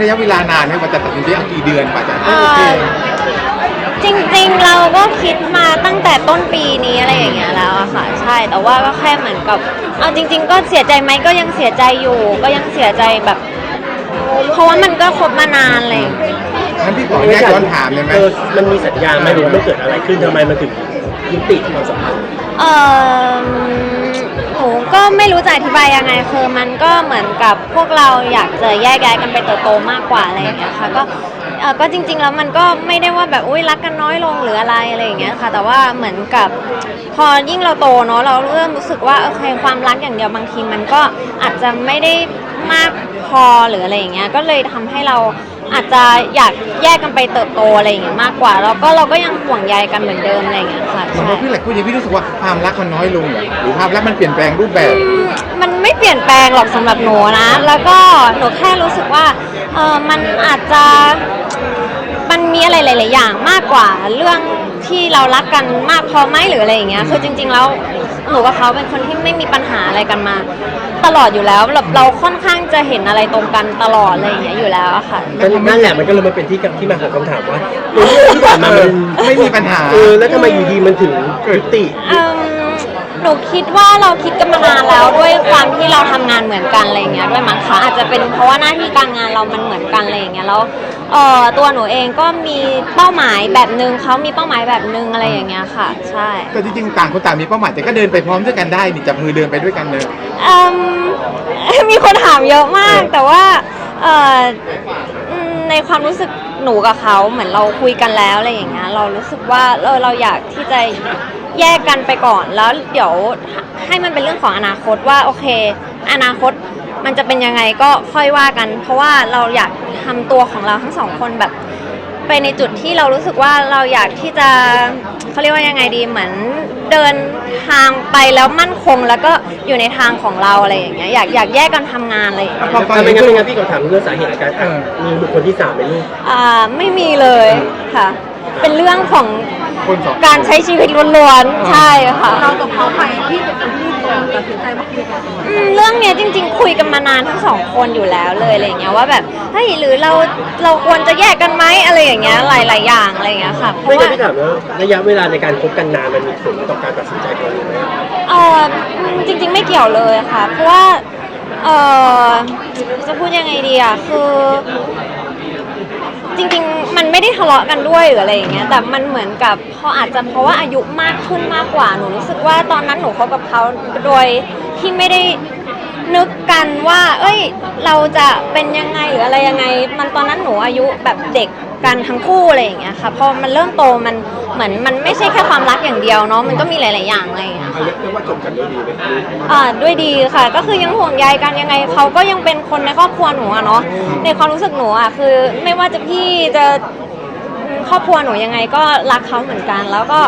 ระยะเวลานานไหมกว่าจะตัดสินใจเอากี่เดือนกว่าจะเอ่โอเค อจริงๆเราก็คิดมาตั้งแต่ต้นปีนี้อะไรอย่างเงี้ยแล้วอะค่ะใช่แต่ว่าก็แค่เหมือนกับเอาจริง ๆ ก็เสียใจไหมก็ยังเสียใจอยู่ ก็ยังเสียใจแบบ เพราะว่ามันก็คบมานานอะไรอย่างเลยงั้นพี่ขออนุญาตย้อนถามเลยไหมเออมันมีสัญญาณไหมหรือว่ามันเกิดอะไรขึ้นทำไมมันถึงยุติความสัมพันธ์ เออหนูก็ ไม่รู้จะอธิบายยังไงคือมันก็เหมือนกับพวกเราอยากจะแยกย้ายกันไปเติบโตมากกว่าอะไรอย่างเงี้ยค่ะก็เออก็จริง ๆ แล้วมันก็ไม่ได้ว่าแบบอุ้ยรักกันน้อยลงหรืออะไรอะไรอย่างเงี้ยค่ะ แต่ว่าเหมือนกับพอยิ่งเราโตเนาะเราเริ่มรู้สึกว่าโอเคความรักอย่างเดียวบางทีมันก็อาจจะไม่ได้มากพอหรืออะไรอย่างเงี้ยก็เลยทำให้เรา อาจจะอยากแยกกันไปเติบโตอะไรอย่างเงี้ยมากกว่า แล้วก็เราก็ยังห่วงใยกันเหมือนเดิมอะไรอย่างเงี้ยค่ะสมมใช่ติพี่แหละคุณยังพี่รู้สึกว่าความรักมันน้อยลงเหรอหรือความรักมันเปลี่ยนแปลงรูปแบบ อืมมันไม่เปลี่ยนแปลงหรอกสำหรับหนูนะ แล้วก็หนูแค่รู้สึกว่าเออมันอาจจะมันมีอะไรหลาย ๆ อย่างมากกว่าเรื่องที่เรารักกันมากพอไหมหรืออะไรอย่างเงี้ยคือจริง ๆ แล้ว หนูกับเขาเป็นคนที่ไม่มีปัญหาอะไรกันมา ตลอดอยู่แล้วเราเราค่อนข้างจะเห็นอะไรตรงกันตลอดอะไรอย่างเงี้ยอยู่แล้วอะค่ะ นั่นนั่นแหละมันก็เลยมาเป็นที่กับที่มาของคำถามว่าเออที่ผ่านมามันไม่มีปัญหา เออแล้วทำไมอยู่ดีมันถึงยุติ เอิ่ม หนูคิดว่าเราคิดกันมานานแล้วด้วยความที่เราทำงานเหมือนกันอะไรอย่างเงี้ยด้วยมั้งคะอาจจะเป็นเพราะว่าหน้าที่การงานเรามันเหมือนกันอะไรอย่างเงี้ยแล้วเอ่อตัวหนูเองก็มีเป้าหมายแบบนึงเขามีเป้าหมายแบบนึงอะไรอย่างเงี้ยค่ะ ใช่แต่จริงๆต่างคนต่างมีเป้าหมายแต่ก็เดินไปพร้อมด้วยกันได้นี่จับมือเดินไปด้วยกันเลย เอิ่ม มีคนถามเยอะมาก แต่ว่าเอ่ออืมในความรู้สึกหนูกับเขาเหมือนเราคุยกันแล้วอะไรอย่างเงี้ยเรารู้สึกว่าเออเราอยากที่จะ แยกกันไปก่อนแล้วเดี๋ยวให้มันเป็นเรื่องของอนาคตว่าโอเค อนาคตมันจะเป็นยังไงก็ค่อยว่ากัน เพราะว่าเราอยากทำตัวของเราทั้งสองคนแบบไปในจุดที่เรารู้สึกว่าเราอยากที่จะเขาเรียกว่ายังไงดีเหมือนเดินทางไปแล้วมั่นคงแล้วก็อยู่ในทางของเราอะไรอย่างเงี้ยอยากอยากแยกกันทำงานอะไรอย่างเงี้ยพอฟังถ้าอไม่ย่างงั้นนี้ไม่งั้นพี่ก็ถามเรื่องสาเหตุการเออมีบุคคลที่สามไหมลูกอ่าไม่มีเลยค่ะ เป็นเรื่องของคนสองการใช้ชีวิตล้วนๆ ใช่ค่ะ เรากับเขาไปที่เป็นคนที่ตัดสินใจว่าคุยกันอืมเรื่องเนี้ยจริง ๆ คุยกันมานานทั้งสองคนอยู่แล้วเลยอะไรอย่างเงี้ยว่าแบบเฮ้ยหรือเราเราควรจะแยกกันไหมอะไรอย่างเงี้ยหลาย ๆ อย่างอะไรอย่างเงี้ยค่ะเพไม่ราะงั้ว่านพี่ถามว่าระยะเวลาในการคบกันนานมันมีผลต่อการตัดสินใจของเราไหมเออจริงๆไม่เกี่ยวเลยค่ะ เพราะว่าเออจะพูดยังไงดีอะคือ จริง ๆ มันไม่ได้ทะเลาะกันด้วยหรืออะไรอย่างเงี้ยแต่มันเหมือนกับพออาจจะเพราะว่าอายุมากขึ้นมากกว่าหนูรู้สึกว่าตอนนั้นหนูคบกับเขาโดยที่ไม่ได้นึกกันว่า เอ้ย เราจะเป็นยังไงหรืออะไรยังไง มันตอนนั้นหนูอายุแบบเด็ก กันทั้งคู่อะไรอย่างเงี้ยค่ะพอมันเริ่มโตมันเหมือนมันไม่ใช่แค่ความรักอย่างเดียวเนาะมันก็มีหลาย ๆ อย่างอะไรอย่างเงี้ยค่ะ เรียกว่าจบกันด้วยดีไหมอ่าด้วยดีค่ะก็คือยังห่วงใยกันยังไงเขาก็ยังเป็นคนในครอบครัวหนูอะเนาะในความรู้สึกหนูอะคือ ไม่ว่าจะพี่จะอืมครอบครัวหนูยังไงก็รักเขาเหมือนกัน แล้วก็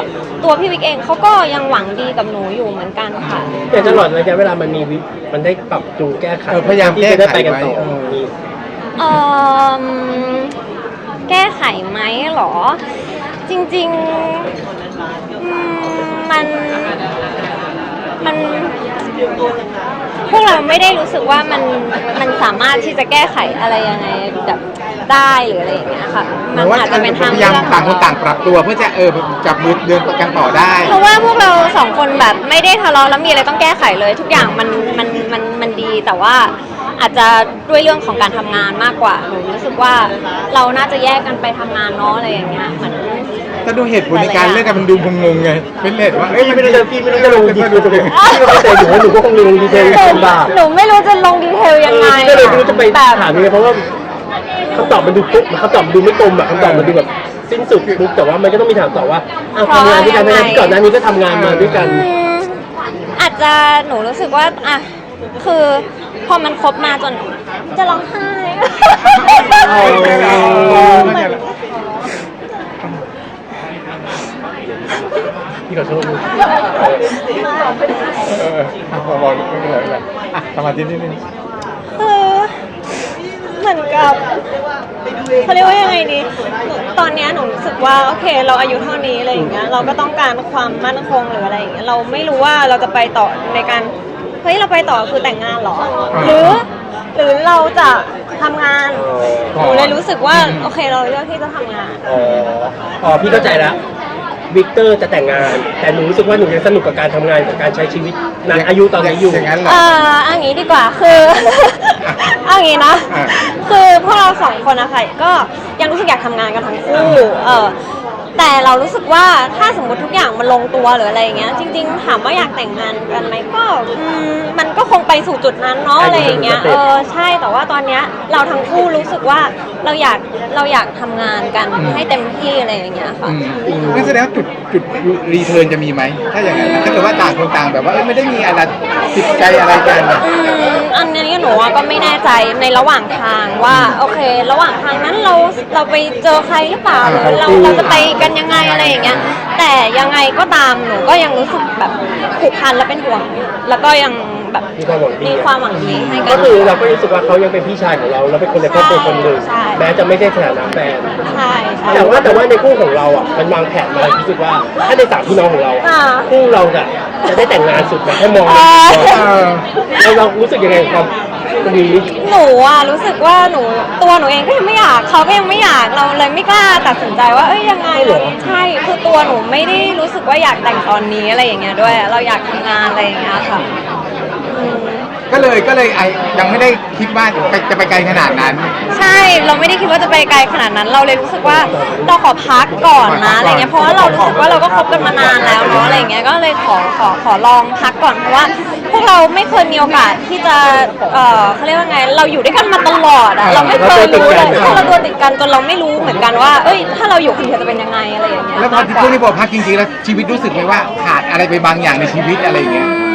ตัวพี่วิกเองเขาก็ยังหวังดีกับหนูอยู่เหมือนกันค่ะ แต่ตลอดระยะเวลามันมีวิมันได้ปรับจูนแก้ไขเออพยายามที่แก้จะได้ไขไปกันต่อไว้ เออมีเออ แก้ไขไหมเหรอ จริงๆอืมมันมัน พวกเราไม่ได้รู้สึกว่ามันมันสามารถที่จะแก้ไขอะไรยังไงแบบได้หรืออะไรอย่างเงี้ยค่ะ หมัมานยว่าอาจจะเป็นทางพยาเลืยามอกขต่าองงคนเราต่างปรับตัวเพื่อจะเออจับมือเดินกันต่อได้ เพราะว่าพวกเราสองคนแบบไม่ได้ทะเลาะแล้วมีอะไรต้องแก้ไขเลย ทุกอย่างมันมันมันมันดีแต่ว่า อาจจะด้วยเรื่องของการทำงานมากกว่าหนูรู้สึกว่าเราน่าจะแยกกันไปทำงานเนาะอะไรอย่างเงี้ยเหมือนถ้าดูเหตุผลในการเลิกกันมันดูงงๆไงเป็นเหตุว่าเอ้ยพี่ไม่รู้จะพี่ไม่รู้จะลงดีเทลตรงไหนพี่ก็เข้าใจอยู่ว่าหนูก็คงลงดีเทลลำบากหนูไม่รู้จะลงดีเทลยังไงพี่ก็เลยไม่รู้จะไปแบบถามยังไงเพราะว่าคำตอบมันดูปุ๊บคำตอบมันดูไม่ตรงแบบคำตอบมันดูแบบสิ้นสุดปุ๊บแต่ว่ามันก็ต้องมีถามต่อว่าอ้าวทำงานด้วยกันไหมที่ก่อนหน้านี้ก็ทำงานมาด้วยกัน อืมอาจจะหนูรู้สึกว่าอะ คือพอมันคบมาจนจะร้องไห้เอาเหมือนพี่ขอโทษลูกเออบอกไม่เป็นไรไม่เป็นไรอะสมาธินิดนึงคือเหมือนกับเขาเรียกว่ายังไงดี ตอนเนี้ยหนูรู้สึกว่าโอเค เราอายุเท่านี้อะไรอย่างเงี้ยเราก็ต้องการความมั่นคงหรืออะไรอย่างเงี้ยเราไม่รู้ว่าเราจะไปต่อในการ เฮ้ยเราไปต่อคือแต่งงานเหรอ หรือหรือเราจะทำงานอ๋อหนูเลยรู้สึกว่าโอเคเราเลือกที่จะทำงาน อ๋ออ๋อพี่เข้าใจแล้ววิกเตอร์จะแต่งงาน แต่หนูรู้สึกว่าหนูยังสนุกกับการทำงานกับการใช้ชีวิตณอายุตอนนี้อยู่ อย่างนั้นเหรอ เอ่อเอันนี้ดีกว่าคือ เอางี้นะ อะ คือพวกเราสองคนนะคะก็ยังรู้สึกอยากทำงานกันทั้งคู่เออ แต่เรารู้สึกว่าถ้าสมมติทุกอย่างมันลงตัวหรืออะไรอย่างเงี้ย จริง ๆ ถามว่าอยากแต่งงานกันไหมก็อืมมันก็คงไปสู่จุดนั้นเนาะอะไรอย่างเงี้ย เออใช่แต่ว่าตอนเนี้ยเราทั้งคู่รู้สึกว่าเราอยากเราอยากทำงานกันให้เต็มที่อะไรอย่างเงี้ยค่ะ อืมนั่นแสดงว่าจุดจุดรีเทิร์นจะมีไหม ถ้าอย่างนั้นนะถ้าเกิดว่าต่างคนต่างแบบว่าเอ้ยไม่ได้มีอะไรติดใจอะไรกันอะ อืมอันนี้หนูอะก็ไม่แน่ใจในระหว่างทางว่า โอเค ระหว่างทางนั้นเราเราไปเจอใครหรือเปล่าหรือเราเราจะไปกันยังไงอะไรอย่างเงี้ยแต่ยังไงก็ตามหนูก็ยังรู้สึกแบบผูกพันและเป็นห่วง แล้วก็ยัง แบบมีความหวังดี มีความหวังดีให้กัก็น คือเราก็รู้สึกว่าเขายังเป็นพี่ชายของเราเราเป็นคนในครอบครัวคนหนึ่งใช่ แม้จะไม่ได้สถานะแฟน ใช่ใช่ แต่ว่าแต่ว่าในคู่ของเราอะมันวางแผนมารู้สึกว่าถ้าในสามพี่น้องของเราอะอ่า คู่เราจะจะได้แต่งงานสุดแบบแค่มองเออเราเรารู้สึกยังไงกับความตรงนี้หนูอะรู้สึกว่าหนูตัวหนูเองก็ยังไม่อยากเขาก็ยังไม่อยากเราเลยไม่กล้าตัดสินใจว่าเอ้ยยังไงใช่คือตัวหนูไม่ได้รู้สึกว่าอยากแต่งตอนนี้อะไรอย่างเงี้ยด้วย เราอยากทำงานอะไรอย่างเงี้ยค่ะอืม ก็เลยก็เลยไอยังไม่ได้คิดว่าไปจะไปไกลขนาดนั้น ใช่เราไม่ได้คิดว่าจะไปไกลขนาดนั้น เราเลยรู้สึกว่าเราขอพักก่อนนะอะไรเงี้ยเพราะว่าเรารู้สึกว่าเราก็คบกันมานานแล้วเนาะอะไรเงี้ยก็เลยขอขอขอลองพักก่อนเพราะว่า พวกเราไม่เคยมีโอกาสที่จะเออเขาเรียกว่าไง เราอยู่ด้วยกันมาตลอดอะเราไม่เคยรู้เลยถ้าเราตัวติดกันจนเราไม่รู้เหมือนกันว่า เอ้ย ถ้าเราอยู่คนเดียวจะเป็นยังไงอะไรอย่างเงี้ยแล้วพอที่พวกนี้บอกพักจริงๆแล้วชีวิตรู้สึกไหมว่าขาดอะไรไปบางอย่างในชีวิตอะไรอย่างเงี้ยไม่ไม่ได้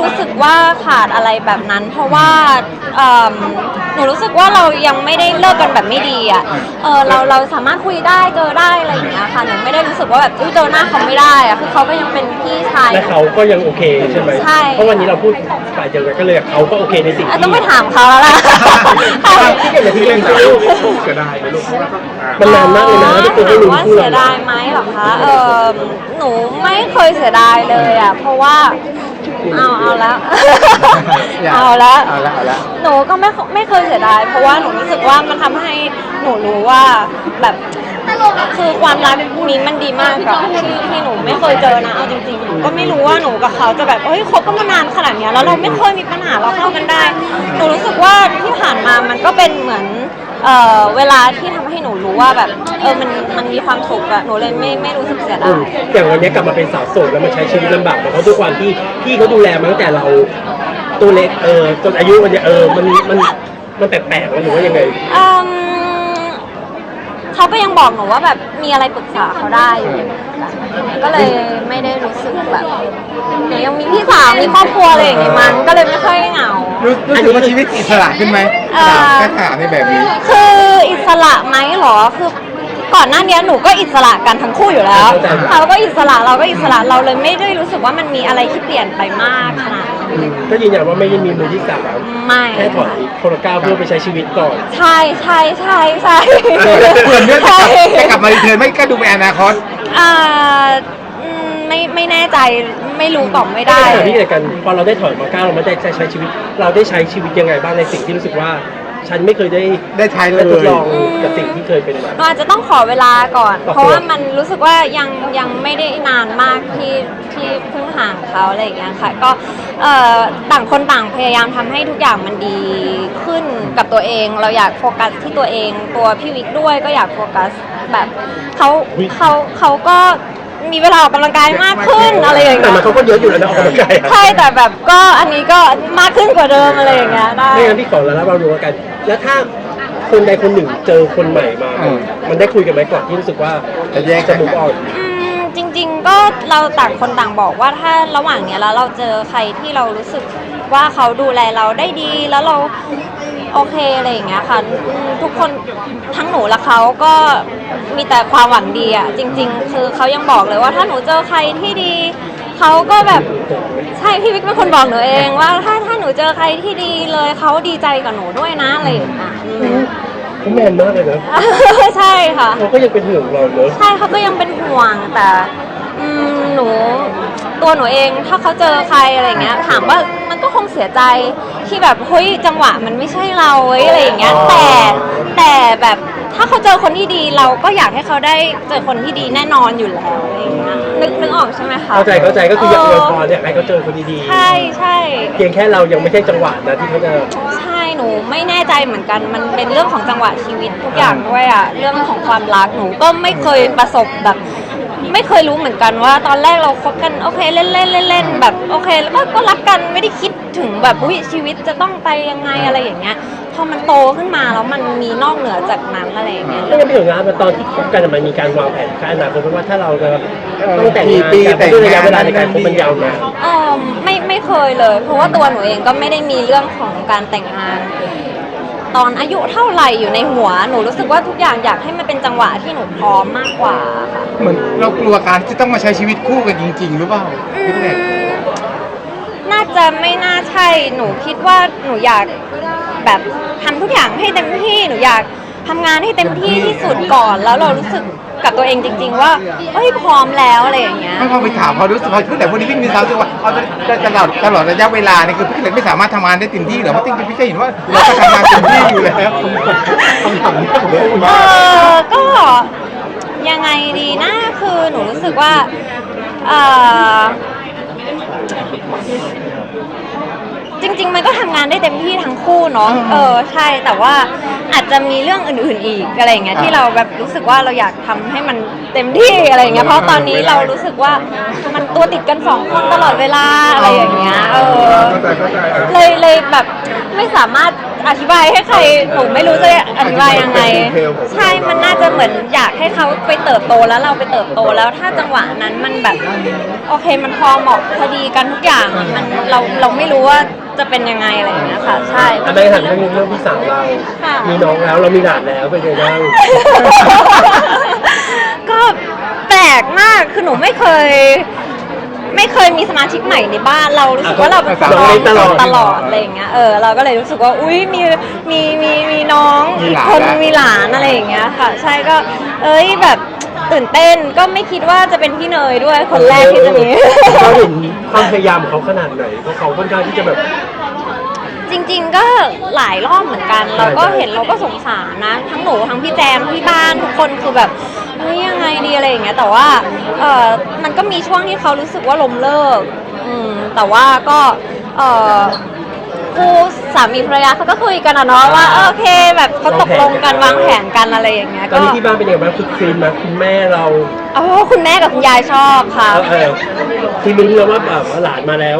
รู้สึกว่าขาดอะไรแบบนั้น เพราะว่าเอิ่มหนูรู้สึกว่าเรายังไม่ได้เลิกกันแบบไม่ดีอะเออเราเราสามารถคุยได้เจอได้อะไรอย่างเงี้ยค่ะหนูไม่ได้รู้สึกว่าแบบอุ๊ยเจอหน้าเขาไม่ได้อะคือเขาก็ยังเป็นพี่ชาย และเขาก็ยังโอเคใช่ไหมใช่ เพราะวันนี้เราพูดฝ่ายเดียวกันก็เลยเขาก็โอเคในสิ่งอะที่ต้องไปถามเขาแล้วล่ะ ที่เกิดจากที่เล่นลูกเสียดายไหมลูกมันนานมากเลยนะที่คุณถาไม่มรู้ว่าคู่เสียเราดายไหมเหรอคะ เออหนูไม่เคยเสียดายเลยอะ เพราะว่า เอาเอาแล้วเอาแล้วเอาละเอาละหนูก็ไม่ไม่เคยเสียดายเพราะว่าหนูรู้สึกว่ามันทำให้หนูรู้ว่าแบบคือความรักนี้มันดีมากกับที่ที่หนูไม่เคยเจอนะเอาจริงๆหนูก็ไม่รู้ว่าหนูกับเขาจะแบบเฮ้ยคบกันมานานขนาดเนี้ยแล้วเราไม่เคยมีปัญหาเราเข้ากันได้ หนูรู้สึกว่าที่ผ่านมามันก็เป็นเหมือน เอ่อเวลาที่ทำให้หนูรู้ว่าแบบเออมันมันมีความสุขอะหนูเลยไม่ไม่รู้สึกเสียอืดามย อย่างวันนี้กลับมาเป็นสาวโสดแล้วมาใช้ชีวิตลำบากแต่เขาด้วยความที่พี่เขาดูแลมาตั้งแต่เราตัวเล็กเออจนอายุมันเนี่ยเออมันมันมันแปลกๆมันหรือว่ายังไง อืมเขาก็ยังบอกหนูว่าแบบมีอะไรปรึกษาเขาได้อยู่ ก็เลยไม่ได้รู้สึกแบบหนูยังมีพี่สาวมีครอบครัวอะไรอย่างงี้มันก็เลยไม่ค่อยเหงา รู้รู้สึกว่าชีวิตอิสระขึ้นไหมเอ่อถ้าถามในแบบนี้ คืออิสระไหมเหรอคือก่อนหน้านี้หนูก็อิสระกันทั้งคู่อยู่แล้วเข้าใจเขาก็อิสระเราก็อิสระเราเลยไม่ได้รู้สึกว่ามันมีอะไรที่เปลี่ยนไปมากขนาดนั้น ก็ยืนยันว่าไม่ได้มีมือที่สามไม่แค่ถอยโคโรก้าวเพื่อไปใช้ชีวิตก่อน ใช่ใช่ใช่ใช่เผื่อเรื่องจะใช่กลับจะกลับมารีเทิร์นไม่ก็ดูเป็นอนาคตอ่าอืมไม่ไม่แน่ใจไม่รู้ตอบไม่ได้แต่พี่เกิดกันพอเราได้ถอยมาก้าวเราไม่ได้ใช้ชีวิต เราได้ใช้ชีวิตยังไงบ้างในสิ่งที่รู้สึกว่าฉันไม่เคยได้ได้ใช้เลยทดลองกับสิ่งที่เคยเป็นมาเราอาจจะต้องขอเวลาก่อนปรับตัวเพราะว่ามันรู้สึกว่ายังยังไม่ได้นานมากที่ ที่เพิ่งห่างเขาอะไรอย่างเงี้ยค่ะก็เอ่อต่างคนต่างพยายามทำให้ทุกอย่างมันดีขึ้นกับตัวเอง เราอยากโฟกัสที่ตัวเองตัวพี่วิกด้วยก็อยากโฟกัสแบบเขาอุ๊ยเขาเขาก็มีเวลาออกกำลังกายมากขึ้นอะไรอย่างแต่เงี้มันยเขาก็เยอะอยู่แล้วนะออกกำลังกายอะใช่แต่แบบก็อันนี้ก็มากขึ้นกว่าเดิมอะไรอย่างเงี้ยได้ ไม่งั้นพี่ขอแล้วเราดูกัน แล้วถ้าคนใดคนหนึ่งเจอคนใหม่มา อืม มันได้คุยกันไหมก่อนที่รู้สึกว่าจะแยกจะกัน มุกออน อืม จริง ๆ ก็เราต่างคนต่างบอกว่าถ้าระหว่างเนี้ยแล้วเราเจอใครที่เรารู้สึกว่าเขาดูแลเราได้ดีแล้วเราโอเคอะไรอย่างเงี้ยค่ะอืมทุกคนทั้งหนูและเขาก็มีแต่ความหวังดีอะจริง ๆ คือเขายังบอกเลยว่าถ้าหนูเจอใครที่ดีเขาก็แบบใช่พี่วิกเป็นคนบอกหนูเองว่าถ้าถ้าหนูเจอใครที่ดีเลยเขาดีใจกับหนูด้วยนะอะไรอย่างเงี้ยอืม เขาแมนมากเลยนะใช่ค่ะ เขาก็ยังเป็นห่วงเราเนอะใช่เขาก็ยังเป็นห่วงแต่อืมหนูตัวหนูเองถ้าเขาเจอใครอะไรเงี้ยถามว่ามันก็คงเสียใจที่แบบเฮ้ยจังหวะมันไม่ใช่เราเว้ยอะไรอย่างเงี้ยแต่แต่แบบถ้าเขาเจอคนที่ดีเราก็อยากให้เขาได้เจอคนที่ดีแน่นอนอยู่แล้วอะไรอย่างเงี้ยนึกนึกออกใช่ไหมคะเข้าใจเข้าใจก็คืออยากอวยพรอยากให้เขาเจอคนดีใช่ใช่ๆ เพียงแค่เรายังไม่ใช่จังหวะนะที่เขาจะ ใช่ หนูไม่แน่ใจเหมือนกัน มันเป็นเรื่องของจังหวะชีวิตทุกอย่างด้วยอะเรื่องของความรักหนูก็ไม่เคยประสบแบบ ไม่เคยรู้เหมือนกันว่า ตอนแรกเราคบกันโอเคเล่นเล่นเล่นเล่นแบบโอเคแล้วก็ก็รักกันไม่ได้คิดถึงแบบอุ้ยชีวิตจะต้องไปยังไงอะไรอย่างเงี้ย อมันโตขึ้นมาแล้วมันมีนอกเหนือจากนั้นอะไรอย่างเงี้ยไม่งั้นพี่ถึงงานตอนที่คบกันมันมีการวางแผนการอนาคตไหมว่าถ้าเราจะต้องแต่งงานกี่ปีกันด้วยระยะเวลาแต่ในงงานการคบมันยาวนานเออไม่ไม่เคยเลย เพราะว่าตัวหนูเองก็ไม่ได้มีเรื่องของการแต่งงาน ตอนอายุเท่าไหร่อยู่ในหัวหนูรู้สึกว่าทุกอย่างอยากให้มันเป็นจังหวะที่หนูพร้อมมากกว่าค่ะเหมือนเรากลัวการที่ต้องมาใช้ชีวิตคู่กันจริง ๆ หรือเปล่าอืพี่เล็กมน่าจะไม่น่าใช่หนูคิดว่าหนูอยาก แบบทำทุกอย่างให้เต็มที่หนูอยากทำงานให้เต็มที่ที่สุดก่อน แล้วเรารู้สึกกับตัวเองจริง ๆ ว่าเฮ้ยพร้อมแล้วอะไรอย่างเงี้ยไม่พอไปถามพอรู้สึกพอพูดแต่พวกนี้พี่มีความรู้สึกว่าเอาตลอดตลอดระยะเวลาเนี่ยคือพี่เล็กไม่สามารถทำงานได้เต็มที่หรอกเพราะจริงๆพี่ก็เห็นว่าเราก็ทำงานเต็มที่อยู่แล้วคำถามนี้ผมเลยเอว่าอก็ยังไงดีนะคือหนูรู้สึกว่าเออจ ริง ๆ มันก็ทำงานได้เต็มที่ทั้งคู่เนาะ เออ ใช่ แต่ว่าอาจจะมีเรื่องอื่นๆอีกอะไรอย่างเงี้ยที่เราแบบรู้สึกว่าเราอยากทำให้มันเต็มที่อะไรอย่างเงี้ย เพราะตอนนี้เรารู้สึกว่ามันตัวติดกันสองคนตลอดเวลาอะไรอย่างเงี้ย เออ เข้าใจเข้าใจเลยเลยแบบไม่สามารถอธิบายให้ใครหนูไม่รู้จะอธิบายยังไง ใช่ มันน่าจะเหมือนอยากให้เขาไปเติบโตแล้วเราไปเติบโตแล้วถ้าจังหวะนั้นมันแบบ โอเคมันพอเหมาะพอดีกันทุกอย่างมันเราเราไม่รู้ว่า จะเป็นยังไงอะไรอย่างเงี้ยค่ะ ใช่อันในฐานะเรื่องพี่สาวเราค่ะ มีน้องแล้วเรามีหลานแล้วเป็นไงบ้าง ก็แปลกมาก คือหนูไม่เคย ไม่เคยมีสมาชิกใหม่ในบ้าน เรารู้สึกว่าเราเป็นคนน้องเล็กตลอด ตลอดอะไรอย่างเงี้ย เออ เราก็เลยรู้สึกว่า อุ้ยมี มี มี มีน้องมีอีหกลานคนแล้ว มีหลานอะไรอย่างเงี้ยค่ะ ใช่ก็ เอ้ยแบบ ตื่นเต้นก็ไม่คิดว่าจะเป็นพี่เนยด้วยคนแรกที่จะมี เราเห็นความพยายามของเขาขนาดไหนเพราะเขาค่อนข้างที่จะแบบ จริงๆก็หลายรอบเหมือนกัน เราก็เห็นเราก็สงสารนะ ทั้งหนูทั้งพี่แจมที่บ้านทุกคนคือแบบเฮ้ยยังไงดีอะไรอย่างเงี้ยแต่ว่าเออมันก็มีช่วงที่เขารู้สึกว่าล้มเลิกอืมแต่ว่าก็เออ คู่สามีภรรยาเขาก็คุยกันอะเนาะว่าเออโอเคแบบเขาตกลงกันวางแผนกันอะไรอย่างเงี้ยตอนก็นี้ที่บ้านเป็นยังไงบ้างคือคลีนไหมาคุณแม่เราอ๋อคุณแม่กับคุณยายชอบค่ะ เออเออที่รู้แล้วว่าแบบว่าหลานมาแล้ว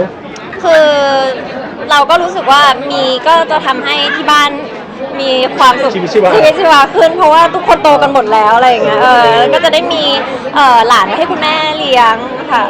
คือเราก็รู้สึกว่ามีก็จะทำให้ที่บ้านมีความสุขชีวิตชีวาชีวิตชีวาขึ้น เพราะว่าทุกคนโตกันหมดแล้วอะไรอย่างเงี้ยเออก็จะได้มีเออหลานไว้ให้คุณแม่เลี้ยงค่ะ